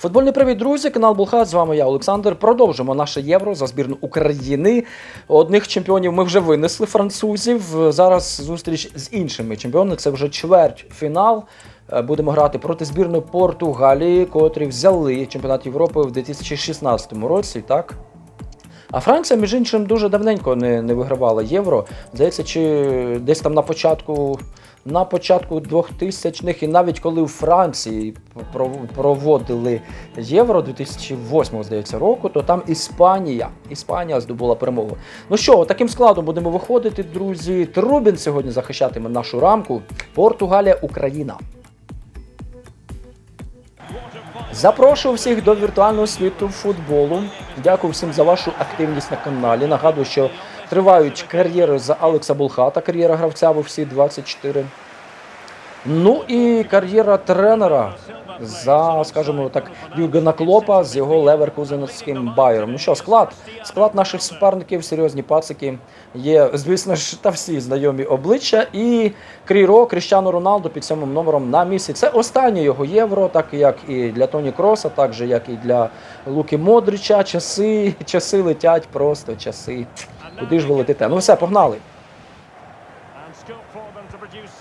Футбольний привіт, друзі! Канал Булхат. З вами я, Олександр. Продовжимо наше євро за збірну України. Одних чемпіонів ми вже винесли французів. Зараз зустріч з іншими чемпіонами. Це вже чверть фінал. Е, Будемо грати проти збірної Португалії, котрі взяли чемпіонат Європи в 2016 році. Так. А Франція, між іншим, дуже давненько не, не вигравала євро. Здається, чи десь там на початку, на початку 2000-х, і навіть коли у Франції проводили євро 2008, здається, року, то там Іспанія. Іспанія здобула перемогу. Ну що, таким складом будемо виходити, друзі. Трубін сьогодні захищатиме нашу рамку. Португалія, Україна. Запрошую всіх до віртуального світу футболу. Дякую всім за вашу активність на каналі. Нагадую, що тривають кар'єри за Алекса Булхата, кар'єра гравця в всі 24. Ну і кар'єра тренера за, скажімо так, Югена Клопа з його леверкузенським байером. Ну що, склад? Склад наших суперників, серйозні пацики. Є, звісно ж, та всі знайомі обличчя. І Кріро, Кріщану Роналду під сьомим номером на місці. Це останнє його євро, так як і для Тоні Кроса, так же, як і для Луки Модрича. Часи, часи летять, просто часи. Куди ж ви летите? Ну все, погнали.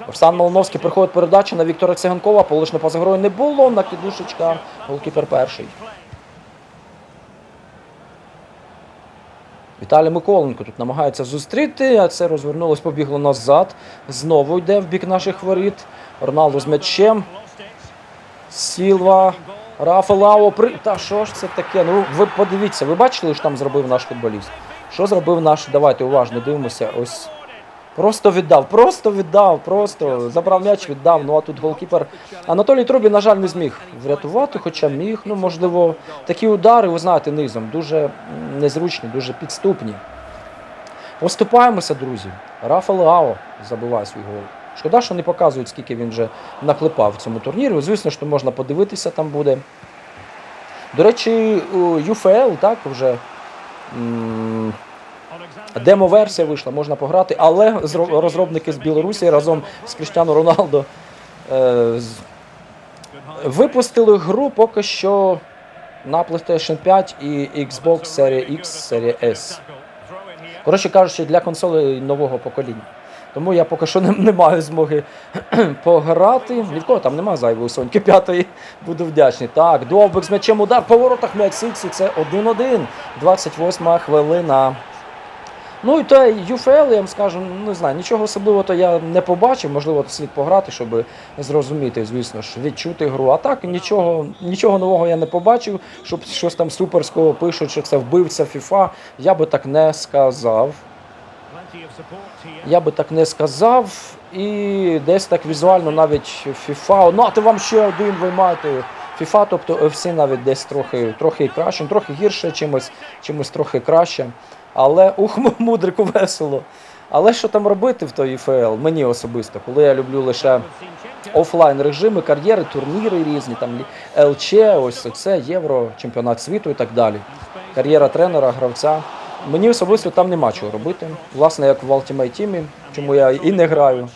Оксан Малиновський приходить передача на Віктора Циганкова, полишно поза грою не було, накидушечка, голкіпер перший. Віталій Миколенко тут намагається зустріти, а це розвернулось, побігло назад. Знову йде в бік наших воріт. Роналду з м'ячем. Сілва. Рафалао. При... Та що ж це таке? Ну ви подивіться, ви бачили, що там зробив наш футболіст? Що зробив наш? Давайте уважно дивимося. Ось Просто віддав, просто віддав, просто забрав м'яч, віддав. Ну а тут голкіпер Анатолій Трубін, на жаль, не зміг врятувати, хоча міг. Ну, можливо, такі удари, ви знаєте, низом дуже незручні, дуже підступні. Поступаємося, друзі. Рафа Леао забиває свій гол. Шкода, що не показують, скільки він вже наклепав в цьому турнірі. Звісно, що можна подивитися, там буде. До речі, UFL так вже. Демо-версія вийшла, можна пограти, але розробники з Білорусі разом з Кріштіану Роналдо е, випустили гру поки що на PlayStation 5 і Xbox Series X, Series S. Коротше кажучи, для консолей нового покоління. Тому я поки що не, не маю змоги пограти. Кого там немає зайвої соньки п'ятої. Буду вдячний. Так, довбик з м'ячем удар по воротах м'яч Сіксі. Це 1-1. 28 хвилина. Ну і той UFL, я вам скажу, не знаю, нічого особливого я не побачив, можливо, слід пограти, щоб зрозуміти, звісно ж, відчути гру. А так нічого, нічого нового я не побачив, щоб щось там суперського пишуть, що це вбивця FIFA. Я би так не сказав. Я би так не сказав. І десь так візуально навіть FIFA. Ну, а то вам ще один ви маєте. FIFA, тобто FC навіть десь трохи, трохи краще, ну, трохи гірше, чимось, чимось трохи краще. Але ух, мудрику весело. Але що там робити в той ІФЛ? Мені особисто, коли я люблю лише офлайн режими, кар'єри, турніри різні, там ЛЧ, ось це, Євро, чемпіонат світу і так далі. Кар'єра тренера, гравця. Мені особисто там нема чого робити. Власне, як в Ultimate Team, чому я і не граю.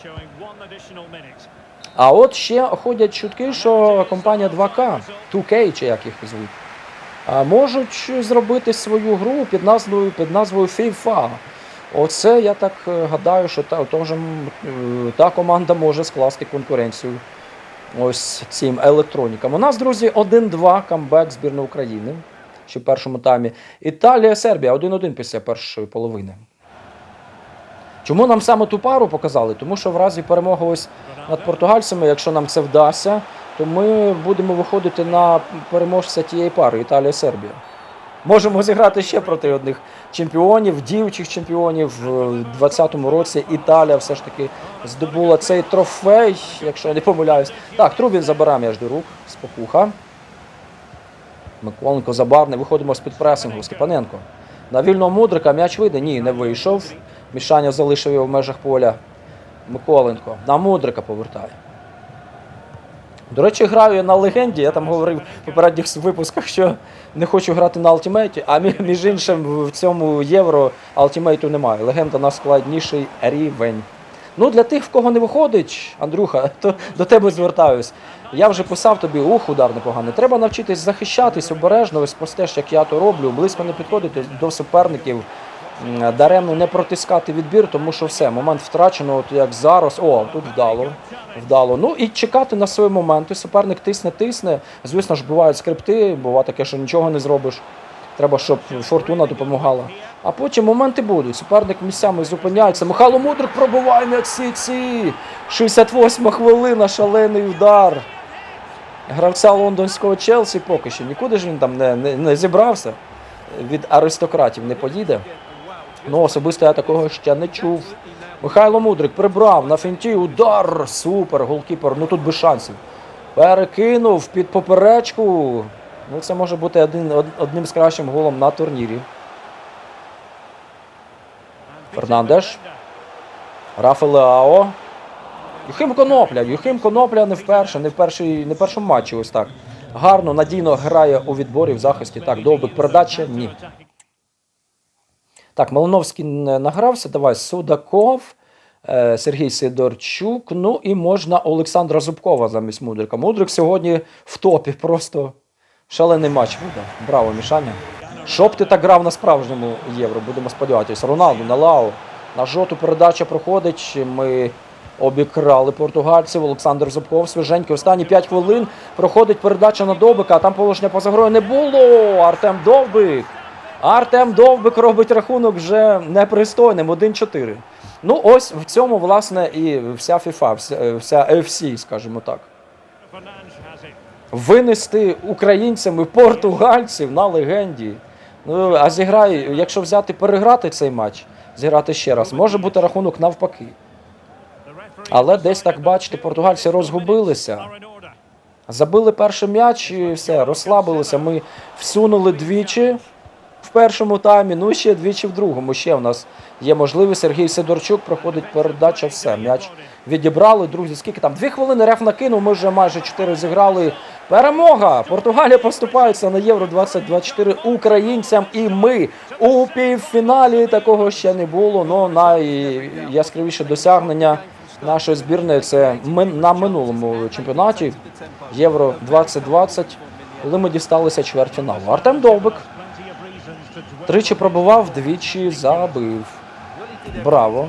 А от ще ходять чутки, що компанія 2К, 2K, чи як їх звуть, можуть зробити свою гру під назвою під назвою FIFA. Оце я так е, гадаю, що та, тож, е, та команда може скласти конкуренцію ось цим електронікам. У нас, друзі, 1-2 камбек збірної України ще в першому таймі. Італія, Сербія 1-1 після першої половини. Чому нам саме ту пару показали? Тому що в разі перемоги ось над португальцями, якщо нам це вдасться, то ми будемо виходити на переможця тієї пари Італія-Сербія. Можемо зіграти ще проти одних чемпіонів, діючих чемпіонів. В 2020 році Італія все ж таки здобула цей трофей, якщо я не помиляюсь. Так, Трубін забирає до рук, спокуха. Миколенко забарний. Виходимо з-під пресингу. Степаненко. На вільного мудрика м'яч вийде. Ні, не вийшов. Мішаня залишив його в межах поля. Миколенко. На мудрика повертає. До речі, граю на легенді. Я там говорив в попередніх випусках, що не хочу грати на алтимейті, а між іншим в цьому євро алтимейту немає. Легенда на складніший рівень. Ну, для тих, в кого не виходить, Андрюха, то до тебе звертаюсь. Я вже писав тобі, ух, удар непоганий. Треба навчитись захищатись обережно, ось простеж, як я то роблю, близько не підходити до суперників, даремно не протискати відбір, тому що все, момент втрачено, от як зараз. О, тут вдало. Вдало. Ну і чекати на свої моменти. Суперник тисне, тисне. Звісно ж, бувають скрипти, буває таке, що нічого не зробиш. Треба, щоб фортуна допомагала. А потім моменти будуть. Суперник місцями зупиняється. Михайло Мудрик пробиває м'яч Сіці. 68 хвилина, шалений удар. Гравця лондонського Челсі поки що. Нікуди ж він там не, не, не зібрався. Від аристократів не поїде. Ну, особисто я такого ще не чув. Михайло Мудрик прибрав на фінті удар. Супер, голкіпер. Ну тут без шансів. Перекинув під поперечку. Ну, це може бути один, одним з кращим голом на турнірі. Фернандеш. Рафелеао. Юхим Конопля. Юхим Конопля не вперше, не в перший, не в першому матчі ось так. Гарно, надійно грає у відборі в захисті. Так, довбик передача. Ні. Так, Малиновський награвся. Давай Судаков, е, Сергій Сидорчук. Ну і можна Олександра Зубкова замість Мудрика. Мудрик сьогодні в топі. Просто шалений матч буде. Браво, Мішаня. Щоб ти так грав на справжньому євро, будемо сподіватися. Роналду на Лао. На жовту передача проходить. Ми обікрали португальців. Олександр Зубков свіженький. Останні 5 хвилин проходить передача на Довбика, а там положення поза грою не було. Артем Довбик. Артем Довбик робить рахунок вже непристойним 1-4. Ну, ось в цьому, власне, і вся FIFA, вся FC, скажімо так. Винести українцями португальців на легенді. Ну, а зіграй, якщо взяти переграти цей матч, зіграти ще раз, може бути рахунок навпаки. Але десь так бачите, португальці розгубилися. Забили перший м'яч і все, розслабилися. Ми всунули двічі в першому таймі, ну ще двічі в другому. Ще в нас є можливість. Сергій Сидорчук проходить передача, все. М'яч відібрали. Друзі, скільки там? Дві хвилини реф накинув, ми вже майже чотири зіграли. Перемога! Португалія поступається на Євро 2024 українцям. І ми у півфіналі такого ще не було. Ну найяскравіше досягнення нашої збірної це ми на минулому чемпіонаті Євро 2020, коли ми дісталися чвертьфіналу. Артем Довбик тричі пробував, двічі забив. Браво.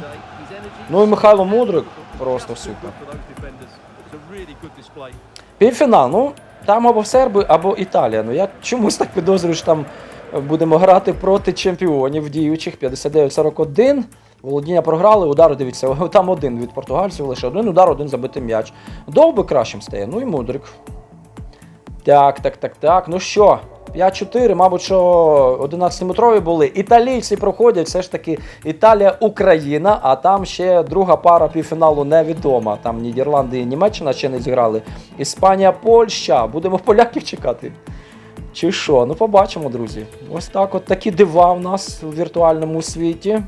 Ну і Михайло Мудрик просто супер. Півфінал, ну там або Серби, або Італія. Ну я чомусь так підозрюю, що там будемо грати проти чемпіонів діючих 59-41. Володіння програли, удар, дивіться, там один від португальців, лише один удар, один забитий м'яч. Довби кращим стає. Ну і Мудрик. Так, так, так, так. Ну що, 5-4, мабуть, що 11-метрові були. Італійці проходять, все ж таки Італія, Україна, а там ще друга пара півфіналу невідома. Там Нідерланди і Німеччина ще не зіграли. Іспанія, Польща. Будемо поляків чекати. Чи що? Ну, побачимо, друзі. Ось так, от такі дива в нас у віртуальному світі.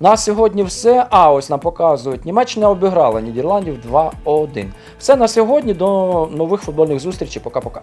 На сьогодні все. А, ось нам показують. Німеччина обіграла Нідерландів 2-1. Все на сьогодні. До нових футбольних зустрічей. Пока-пока.